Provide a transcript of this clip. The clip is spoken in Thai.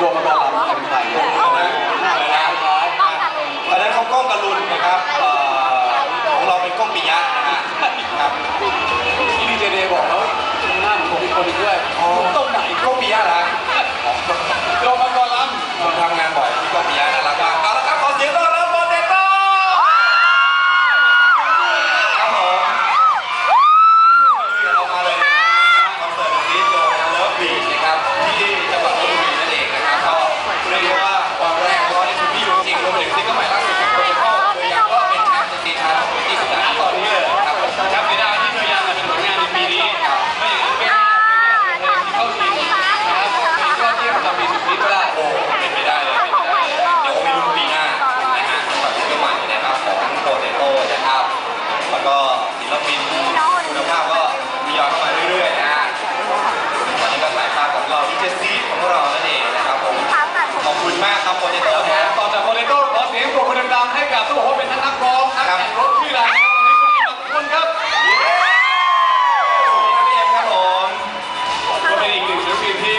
ดวงมังกรลเป็นใครนะครับตอนนั้นเขากล้องกระลุนนะครับ ครับโปเตโต้นะ ต่อจากโปเตโต้ขอเสียงปรบมือดังๆให้กับทุกคนเป็นทั้งนักร้องนักแข่งรถที่ไรครับวันนี้คุณอิมทุกคนครับสวัสดีครัพี่เอ็มครับผมก็เป็นอีกหนึ่งศิลปินที่